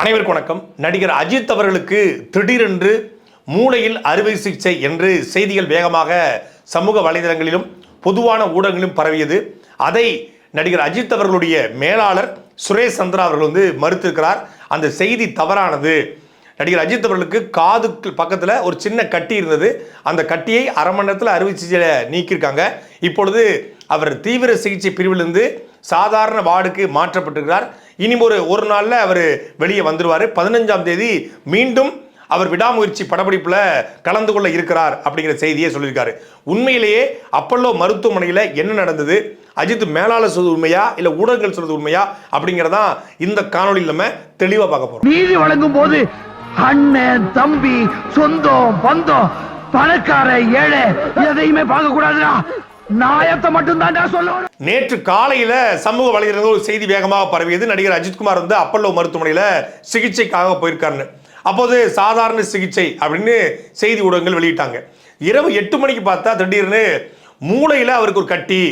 அனைவருக்கும் வணக்கம். நடிகர் அஜித் அவர்களுக்கு திடீரென்று மூளையில் அறுவை சிகிச்சை என்று செய்திகள் வேகமாக சமூக வலைதளங்களிலும் பொதுவான ஊடகங்களிலும் பரவியது. அதை நடிகர் அஜித் அவர்களுடைய மேலாளர் சுரேஷ் சந்திரா அவர்கள் வந்து மறுத்திருக்கிறார். அந்த செய்தி தவறானது. நடிகர் அஜித் அவர்களுக்கு காதுக்கு பக்கத்தில் ஒரு சின்ன கட்டி இருந்தது. அந்த கட்டியை அரை மணி நேரத்தில் அறுவை சிகிச்சையில் நீக்கியிருக்காங்க. இப்பொழுது அவர் தீவிர சிகிச்சை பிரிவிலிருந்து சாதாரண வார்டுக்கு மாற்றப்பட்டிருக்கிறார். இனி ஒரு ஒரு நாளில் அவர் வெளியே வந்துடுவார் பதினஞ்சாம் தேதி மீண்டும் அவர் விடாமுயற்சி படப்பிடிப்பில் கலந்து கொள்ள இருக்கிறார் அப்படிங்கிற செய்தியை சொல்லியிருக்காரு. உண்மையிலேயே அப்பல்லோ மருத்துவமனையில் என்ன நடந்தது? அஜித் மேலாளர் சொல்வது உண்மையா? இல்லை ஊடகங்கள் சொல்வது உண்மையா? அப்படிங்கிறதான் இந்த காணொலியில் நம்ம தெளிவாக பார்க்க போகிறோம் நீதி வழங்கும் போது அண்ணன் தம்பி சொந்தம் பந்தம் பணக்கார ஏழை எதையுமே பார்க்க கூடாதுடா நாயத்தை மட்டும்தான் சொல்லணும். நேற்று காலையில் சமூக வலைதளங்கள் ஒரு செய்தி வேகமாக பரவியது. நடிகர் அஜித்குமார் வந்து அப்பல்லோ மருத்துவமனையில் சிகிச்சைக்காக போயிருக்காருன்னு. அப்போது சாதாரண சிகிச்சை அப்படின்னு செய்தி ஊடகங்கள் வெளியிட்டாங்க. இரவு எட்டு மணிக்கு பார்த்தா திடீர்னு மூளையில் அவருக்கு ஒரு கட்டி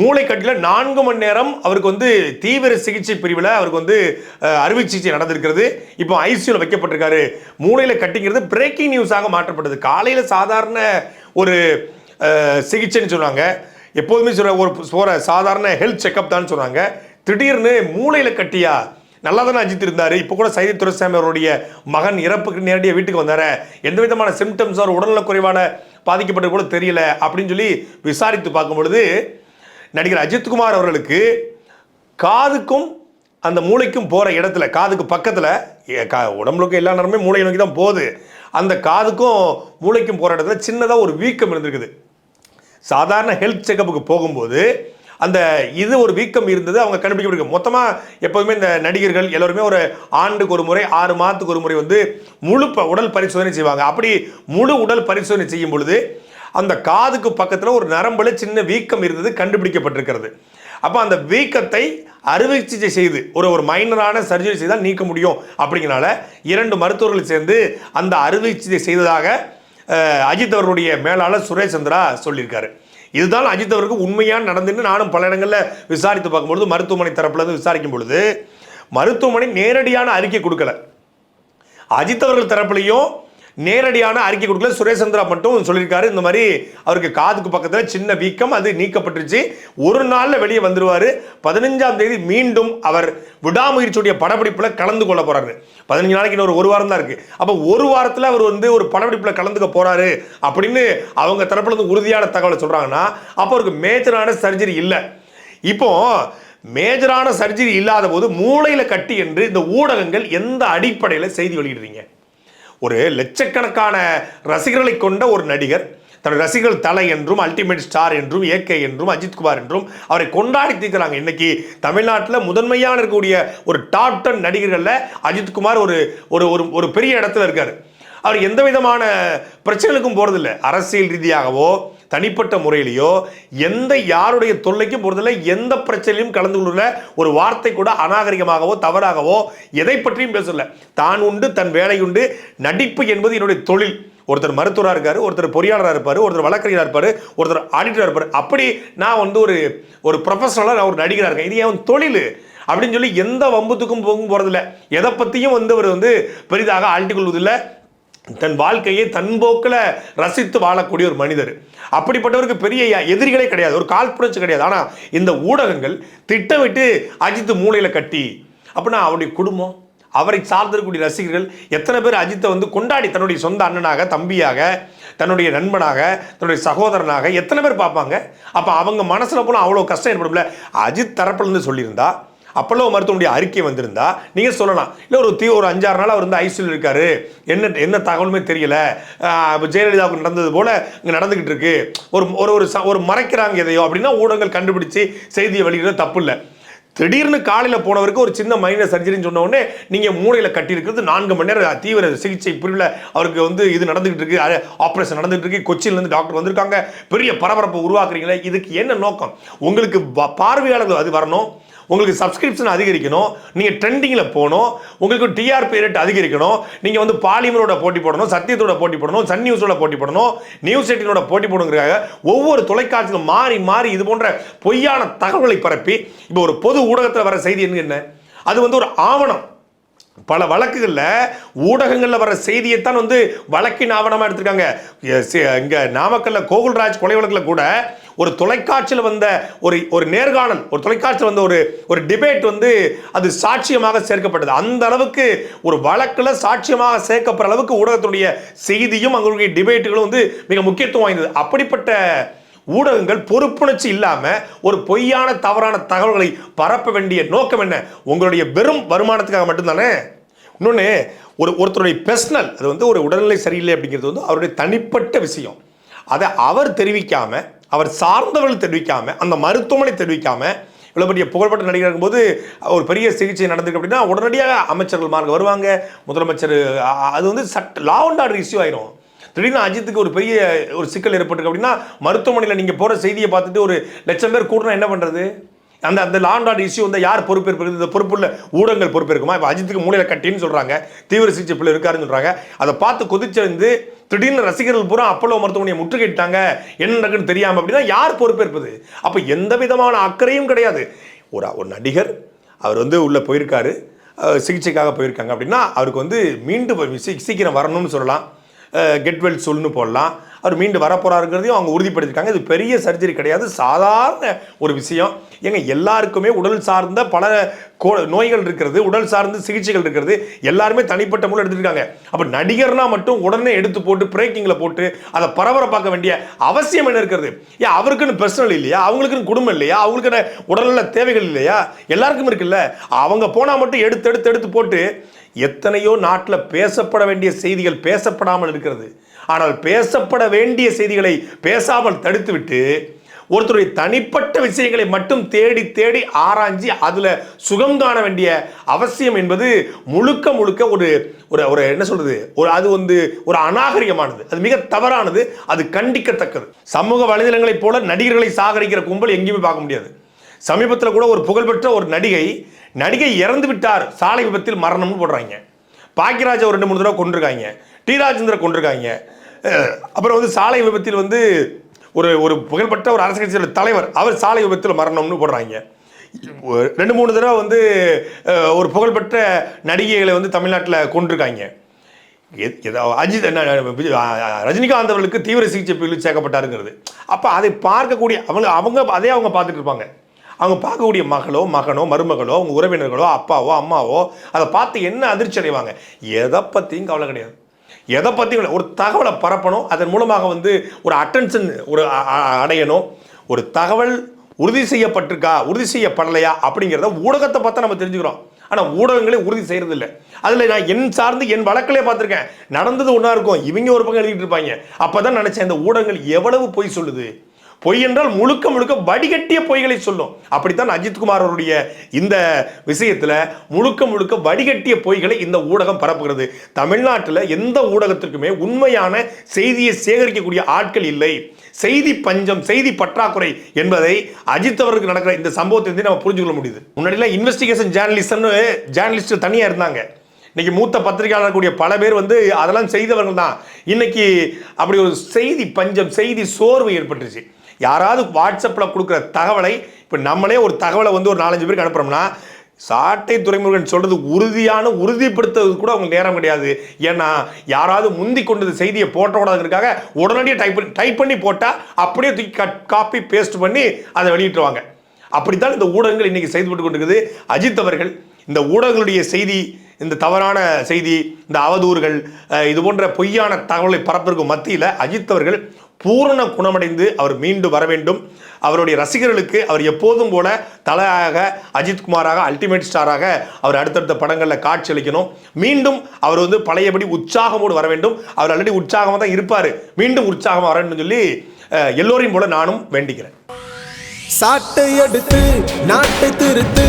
மூளை கட்டியில் நான்கு மணி நேரம் அவருக்கு வந்து தீவிர சிகிச்சை பிரிவில் அவருக்கு வந்து அறுவை சிகிச்சை நடந்திருக்கிறது. இப்போ ஐசியூவில் வைக்கப்பட்டிருக்காரு. மூளையில் கட்டிங்கிறது பிரேக்கிங் நியூஸாக மாற்றப்பட்டது. காலையில் சாதாரண ஒரு சிகிச்சைன்னு சொல்லுவாங்க. எப்போதுமே சொல்ற ஒரு போகிற சாதாரண ஹெல்த் செக்கப் தான் சொன்னாங்க திடீர்னு மூளையில் கட்டியா? நல்லா தானே அஜித் இருந்தார். இப்போ கூட சைதி துரசாமி அவருடைய மகன் இறப்புக்கு நேரடியாக வீட்டுக்கு வந்தார். எந்த விதமான சிம்டம்ஸ் அவர் உடல்நல குறைவான பாதிக்கப்பட்டது கூட தெரியல அப்படின்னு சொல்லி விசாரித்து பார்க்கும் பொழுது நடிகர் அஜித்குமார் அவர்களுக்கு காதுக்கும் அந்த மூளைக்கும் போகிற இடத்துல காதுக்கு பக்கத்தில் உடம்புக்கு எல்லா நேரமே மூளை நோக்கி தான் போகுது. அந்த காதுக்கும் மூளைக்கும் போகிற இடத்துல சின்னதாக ஒரு வீக்கம் இருந்திருக்குது. சாதாரண ஹெல்த் செக்கப்புக்கு போகும்போது அந்த இது ஒரு வீக்கம் இருந்தது அவங்க கண்டுபிடிக்க மொத்தமாக எப்போதுமே இந்த நடிகர்கள் எல்லோருமே ஒரு ஆண்டுக்கு ஒரு முறை ஆறு மாதத்துக்கு ஒரு முறை வந்து முழு ப- உடல் பரிசோதனை செய்வாங்க. அப்படி முழு உடல் பரிசோதனை செய்யும் பொழுது அந்த காதுக்கு பக்கத்தில் ஒரு நரம்புல சின்ன வீக்கம் இருந்தது கண்டுபிடிக்கப்பட்டிருக்கிறது. அப்போ அந்த வீக்கத்தை அறுவை சிகிச்சை செய்து ஒரு ஒரு மைனரான சர்ஜரி செய்தால் நீக்க முடியும். அப்படிங்கிறனால இரண்டு மருத்துவர்கள் சேர்ந்து அந்த அறுவை சிகிச்சை செய்ததாக அஜித் அவர்களுடைய மேலாளர் சுரேஷ் சந்திரா சொல்லியிருக்காரு. இதுதான் அஜித் அவருக்கு உண்மையாக நடந்துன்னு நானும் பல இடங்களில் விசாரித்து பார்க்கும்பொழுது மருத்துவமனை தரப்பில் இருந்து விசாரிக்கும் பொழுது மருத்துவமனை நேரடியான அறிக்கை கொடுக்கல. அஜித் அவர்கள் தரப்புலையும் நேரடியான அறிக்கை கொடுக்கல. சுரேஷ் சந்திரா மட்டும் சொல்லியிருக்காரு. இந்த மாதிரி அவருக்கு காதுக்கு பக்கத்தில் சின்ன வீக்கம் அது நீக்கப்பட்டுருச்சு. ஒரு நாளில் வெளியே வந்துடுவார் பதினஞ்சாம் தேதி மீண்டும் அவர் விடாமுயற்சியுடைய படப்பிடிப்பில் கலந்து கொள்ள போகிறாரு பதினஞ்சு நாளைக்கு இன்னொரு ஒரு வாரம் தான் இருக்குது அப்போ ஒரு வாரத்தில் அவர் வந்து ஒரு படப்பிடிப்பில் கலந்துக்க போகிறாரு அப்படின்னு அவங்க தரப்புலேருந்து உறுதியான தகவலை சொல்கிறாங்கன்னா அப்போ அவருக்கு மேஜரான சர்ஜரி இல்லை. இப்போ மேஜரான சர்ஜரி இல்லாத போது மூளையில் கட்டி என்று இந்த ஊடகங்கள் எந்த அடிப்படையில் செய்தி வெளியிடுறீங்க? ஒரு லட்சக்கணக்கான ரசிகர்களை கொண்ட ஒரு நடிகர். தன்னுடைய ரசிகர்கள் தலை என்றும் அல்டிமேட் ஸ்டார் என்றும் ஏகே என்றும் அஜித்குமார் என்றும் அவரை கொண்டாடி தீர்க்கிறாங்க. இன்னைக்கு தமிழ்நாட்டில் முதன்மையான இருக்கக்கூடிய ஒரு டாப் டென் நடிகர்களில் அஜித்குமார் ஒரு ஒரு ஒரு ஒரு பெரிய இடத்துல இருக்கார். அவர் எந்த விதமான பிரச்சனைகளுக்கும் போகிறதில்ல அரசியல் ரீதியாகவோ தனிப்பட்ட முறையிலையோ எந்த யாருடைய தொல்லைக்கும் போகிறதில்ல எந்த பிரச்சனையும் கலந்து கொள்ள ஒரு வார்த்தை கூட அநாகரிகமாகவோ தவறாகவோ எதை பற்றியும் பேசல. தான் உண்டு தன் வேலை உண்டு. நடிப்பு என்பது என்னுடைய தொழில். ஒருத்தர் மருத்துவராக இருக்கார் ஒருத்தர் பொறியாளராக இருப்பார் ஒருத்தர் வழக்கறிஞராக இருப்பார் ஒருத்தர் ஆடிட்டராக இருப்பார். அப்படி நான் வந்து ஒரு ஒரு ப்ரொஃபஷனலாக நான் ஒரு நடிகராக இருக்கேன். இது என் தொழில். அப்படின்னு சொல்லி எந்த வம்புத்துக்கும் போகும் போகிறதில்ல எதை பற்றியும் வந்து அவர் வந்து பெரிதாக ஆழ்த்தி கொள்வதில்லை. தன் வாழ்க்கையை தன் போக்கில் ரசித்து வாழக்கூடிய ஒரு மனிதர். அப்படிப்பட்டவருக்கு பெரிய எதிரிகளே கிடையாது. ஒரு கால் புரட்சி கிடையாது. ஆனால் இந்த ஊடகங்கள் திட்டமிட்டு அஜித் மூளையில் கட்டி அப்படின்னா அவருடைய குடும்பம் அவரை சார்ந்திருக்கக்கூடிய ரசிகர்கள் எத்தனை பேர் அஜித்தை வந்து கொண்டாடி தன்னுடைய சொந்த அண்ணனாக தம்பியாக தன்னுடைய நண்பனாக தன்னுடைய சகோதரனாக எத்தனை பேர் பார்ப்பாங்க? அப்போ அவங்க மனசில் போனால் அவ்வளோ கஷ்டம் ஏற்படும்ல? அஜித் தரப்புலேருந்து சொல்லியிருந்தா அப்பல்லோ மருத்துவனுடைய அறிக்கை வந்திருந்தா நீங்கள் சொல்லலாம். இல்லை ஒரு தீ ஒரு அஞ்சாறு நாள் அவர் வந்து ஐசியூவில் இருக்காரு. என்ன என்ன தகவலுமே தெரியல. ஜெயலலிதாவுக்கு நடந்தது போல் இங்கே நடந்துக்கிட்டு இருக்கு. ஒரு ஒரு ஒரு ச- ஒரு மறைக்கிறாங்க எதையோ அப்படின்னா ஊடகங்கள் கண்டுபிடிச்சு செய்தியை வெளியிடுறது தப்பு இல்லை. திடீர்னு காலையில் போனவருக்கு ஒரு சின்ன மைனர் சர்ஜரின்னு சொன்ன உடனே நீங்கள் மூளையில் கட்டியிருக்கிறது நான்கு மணி நேரம் தீவிர சிகிச்சை பிரிவில் அவருக்கு வந்து இது நடந்துகிட்டு இருக்கு. ஆப்ரேஷன் நடந்துகிட்டு இருக்கு. கொச்சின்லேருந்து டாக்டர் வந்திருக்காங்க. பெரிய பரபரப்பை உருவாக்குறீங்களே இதுக்கு என்ன நோக்கம்? உங்களுக்கு பார்வையாளர்கள் அது வரணும். உங்களுக்கு சப்ஸ்கிரிப்ஷன் அதிகரிக்கணும். நீங்கள் ட்ரெண்டிங்கில் போகணும். உங்களுக்கு டிஆர்பி ரேட் அதிகரிக்கணும். நீங்கள் வந்து பாலிமரோட போட்டி போடணும் சத்தியத்தோட போட்டி போடணும் சன் நியூஸோட போட்டி போடணும் நியூஸ் எயிட்டினோட போட்டி போடுங்கிறதுக்காக ஒவ்வொரு தொலைக்காட்சியிலும் மாறி மாறி இது போன்ற பொய்யான தகவல்களை பரப்பி இப்போ ஒரு பொது ஊடகத்தில் வர செய்தி என்ன என்ன? அது வந்து ஒரு ஆவணம். பல வழக்குகளில் ஊடகங்களில் வர செய்தியைத்தான் வந்து வழக்கின் ஆவணமாக எடுத்திருக்காங்க. இங்கே நாமக்கல்ல கோகுல்ராஜ் கொலை வழக்கில் கூட ஒரு தொலைக்காட்சியில் வந்த ஒரு ஒரு நேர்காணல் ஒரு தொலைக்காட்சியில் வந்த ஒரு ஒரு டிபேட் வந்து அது சாட்சியமாக சேர்க்கப்பட்டது. அந்த அளவுக்கு ஒரு வழக்கில் சாட்சியமாக சேர்க்கப்படுற அளவுக்கு ஊடகத்துடைய செய்தியும் அங்களுடைய டிபேட்டுகளும் வந்து மிக முக்கியத்துவம் வாய்ந்தது. அப்படிப்பட்ட ஊடகங்கள் பொறுப்புணர்ச்சி இல்லாமல் ஒரு பொய்யான தவறான தகவல்களை பரப்ப வேண்டிய நோக்கம் என்ன? உங்களுடைய வெறும் வருமானத்துக்காக மட்டும்தானே? இன்னொன்று ஒரு ஒருத்தருடைய பர்சனல் அது வந்து ஒரு உடல்நிலை சரியில்லை அப்படிங்கிறது வந்து அவருடைய தனிப்பட்ட விஷயம். அதை அவர் தெரிவிக்காமல் அவர் சார்ந்தவர்கள் தெரிவிக்காமல் அந்த மருத்துவமனை தெரிவிக்காமல் இவ்வளோ பெரிய புகழ்பெற்ற நடிகர் போது ஒரு பெரிய சிகிச்சை நடந்திருக்கு அப்படின்னா உடனடியாக அமைச்சர்கள் மார்க்க வருவாங்க. முதலமைச்சர் அது வந்து சட்ட லா அண்ட் ஆர்டர் இஷ்யூ ஆயிரும். திடீர்னு அஜித்துக்கு ஒரு பெரிய ஒரு சிக்கல் ஏற்பட்டிருக்கு அப்படின்னா மருத்துவமனையில் நீங்கள் போகிற செய்தியை பார்த்துட்டு ஒரு லட்சம் பேர் கூட்டினா என்ன பண்ணுறது அந்த அந்த லாண்ட் ஆர்டர் இஷ்யூ வந்து யார் பொறுப்பேற்பது இந்த பொறுப்புள்ள ஊடகங்கள் பொறுப்பேற்குமா? இப்போ அஜித்துக்கு மூலையில் கட்டின்னு சொல்கிறாங்க தீவிர சிகிச்சை பிள்ளை இருக்காருன்னு சொல்கிறாங்க அதை பார்த்து கொதிச்சிருந்து திடீர்னு ரசிகர்கள் பூரா அப்பல்லோ மருத்துவமனையை முற்றுகையிட்டாங்க. என்ன நடக்குன்னு தெரியாமல் அப்படின்னா யார் பொறுப்பேற்பது? அப்போ எந்த விதமான அக்கறையும் கிடையாது. ஒரு ஒரு நடிகர் அவர் வந்து உள்ளே போயிருக்காரு. சிகிச்சைக்காக போயிருக்காங்க அப்படின்னா அவருக்கு வந்து மீண்டும் சீக்கிரம் வரணும்னு சொல்லலாம். கெட் வெல் சொல்லுன்னு போடலாம். அவர் மீண்டு வரப்போகிறாருங்கிறதையும் அவங்க உறுதிப்படுத்திருக்காங்க இது பெரிய சர்ஜரி கிடையாது. சாதாரண ஒரு விஷயம். ஏங்க எல்லாருக்குமே உடல் சார்ந்த பல கோ நோய்கள் இருக்கிறது உடல் சார்ந்த சிகிச்சைகள் இருக்கிறது. எல்லாருமே தனிப்பட்ட முறையில் எடுத்துருக்காங்க அப்போ நடிகர்னா மட்டும் உடனே எடுத்து போட்டு பிரேக்கிங்கில் போட்டு அதை பரபரப்பாக்க வேண்டிய அவசியம் என்ன இருக்கிறது? ஏன் அவருக்குன்னு பர்சனல் இல்லையா? அவங்களுக்குன்னு குடும்பம் இல்லையா? அவங்களுக்குன்னு உடல்நல தேவைகள் இல்லையா? எல்லாருக்கும் இருக்குல்ல. அவங்க போனால் மட்டும் எடுத்து எடுத்து எடுத்து போட்டு எத்தனையோ நாட்டில் பேசப்பட வேண்டிய செய்திகள் பேசப்படாமல் இருக்கிறது. ஆனால் பேசப்பட வேண்டிய செய்திகளை பேசாமல் தடுத்துவிட்டு ஒருத்தருடைய தனிப்பட்ட விஷயங்களை மட்டும் தேடி தேடி ஆராய்ஞ்சி அதில் சுகம் காண வேண்டிய அவசியம் என்பது முழுக்க முழுக்க ஒரு ஒரு ஒரு என்ன சொல்கிறது ஒரு அது வந்து ஒரு அநாகரிகமானது. அது மிக தவறானது. அது கண்டிக்கத்தக்கது. சமூக வலைதளங்களைப் போல நடிகர்களை சாகரிக்கிற கும்பல் எங்கேயுமே பார்க்க முடியாது. சமீபத்தில் கூட ஒரு புகழ்பெற்ற ஒரு நடிகை நடிகை இறந்து விட்டார். சாலை விபத்தில் மரணம்னு போடுறாங்க. பாக்கியராஜ் ஒரு ரெண்டு மூணு தடவை கொண்டிருக்காங்க டி. ராஜேந்திர கொண்டிருக்காங்க அப்புறம் வந்து சாலை விபத்தில் வந்து ஒரு ஒரு புகழ்பெற்ற ஒரு அரசு கட்சியோட தலைவர் அவர் சாலை விபத்தில் மரணம்னு போடுறாங்க. ஒரு ரெண்டு மூணு தடவை வந்து ஒரு புகழ்பெற்ற நடிகைகளை வந்து தமிழ்நாட்டில் கொண்டிருக்காங்க அஜித் ரஜினிகாந்த் அவர்களுக்கு தீவிர சிகிச்சை பிரிவில் சேர்க்கப்பட்டாருங்கிறது. அப்போ அதை பார்க்கக்கூடிய அவங்க அவங்க அதே அவங்க பார்த்துட்டு இருப்பாங்க. அவங்க பார்க்கக்கூடிய மகளோ மகனோ மருமகளோ அவங்க உறவினர்களோ அப்பாவோ அம்மாவோ அதை பார்த்து என்ன அதிர்ச்சி அடைவாங்க? எதை பற்றியும் கவலை கிடையாது. எதை பற்றியும் ஒரு தகவலை பரப்பணும். அதன் மூலமாக வந்து ஒரு அட்டென்ஷன் ஒரு அடையணும். ஒரு தகவல் உறுதி செய்யப்பட்டிருக்கா உறுதி செய்யப்படலையா அப்படிங்கிறத ஊடகத்தை பார்த்தா நம்ம தெரிஞ்சுக்கிறோம். ஆனால் ஊடகங்களே உறுதி செய்கிறது இல்லை அதில் நான் என் சார்ந்து என் வழக்கிலே பார்த்துருக்கேன். நடந்தது ஒன்றா இருக்கும். இவங்க ஒரு பக்கம் எழுதிட்டு இருப்பாங்க. அப்போ தான் நினச்சேன் இந்த ஊடகங்கள் எவ்வளவு பொய் சொல்லுது? பொய் என்றால் முழுக்க முழுக்க வடிகட்டிய பொய்களை சொல்லும். அப்படித்தான் அஜித்குமார் அவருடைய இந்த விஷயத்தில் முழுக்க முழுக்க வடிகட்டிய பொய்களை இந்த ஊடகம் பரப்புகிறது. தமிழ்நாட்டில் எந்த ஊடகத்திற்குமே உண்மையான செய்தியை சேகரிக்கக்கூடிய ஆட்கள் இல்லை. செய்தி பஞ்சம் செய்தி பற்றாக்குறை என்பதை அஜித் அவருக்கு நடக்கிற இந்த சம்பவத்தை நம்ம புரிஞ்சுக்கொள்ள முடியுது. முன்னாடிலாம் இன்வெஸ்டிகேஷன் ஜேர்னலிஸ்ட்னு ஜேர்னலிஸ்ட் தனியாக இருந்தாங்க. இன்னைக்கு மூத்த பத்திரிகையாளர் கூடிய பல பேர் வந்து அதெல்லாம் செய்தவர்கள் தான். இன்னைக்கு அப்படி ஒரு செய்தி பஞ்சம் செய்தி சோர்வு ஏற்பட்டுருச்சு. யாராவது வாட்ஸ்அப்பில் கொடுக்குற தகவலை இப்போ நம்மளே ஒரு தகவலை வந்து ஒரு நாலஞ்சு பேருக்கு அனுப்புறோம்னா சாட்டை துறைமுருகன் சொல்றது உறுதியான உறுதிப்படுத்துறது கூட அவங்க நேரம் கிடையாது. ஏன்னா யாராவது முந்தி கொண்டது செய்தியை போட்டக்கூடாதுங்கிறதுக்காக உடனடியாக டைப் பண்ணி டைப் பண்ணி போட்டால் அப்படியே தூக்கி கட் காப்பி பேஸ்ட் பண்ணி அதை வெளியிட்டுருவாங்க. அப்படித்தான் இந்த ஊடகங்கள் இன்னைக்கு செய்துபட்டு கொண்டிருக்குது. அஜித் அவர்கள் இந்த ஊடகங்களுடைய செய்தி இந்த தவறான செய்தி இந்த அவதூறுகள் இது போன்ற பொய்யான தகவலை பரப்பிற்கும் மத்தியில் அஜித் அவர்கள் பூரண குணமடைந்து அவர் மீண்டும் வர வேண்டும். அவருடைய ரசிகர்களுக்கு அவர் எப்போதும் போல தலையாக அஜித் குமாராக அல்டிமேட் ஸ்டாராக அவர் அடுத்தடுத்த படங்களில் காட்சி அளிக்கணும். மீண்டும் அவர் வந்து பழையபடி உற்சாகமோடு வர வேண்டும். அவர் ஆல்ரெடி உற்சாகமாக தான் இருப்பார். மீண்டும் உற்சாகமாக வர வேண்டும் சொல்லி எல்லோரையும் போல நானும் வேண்டிக்கிறேன். சாட்டை எடுத்து நாட்டை திருத்து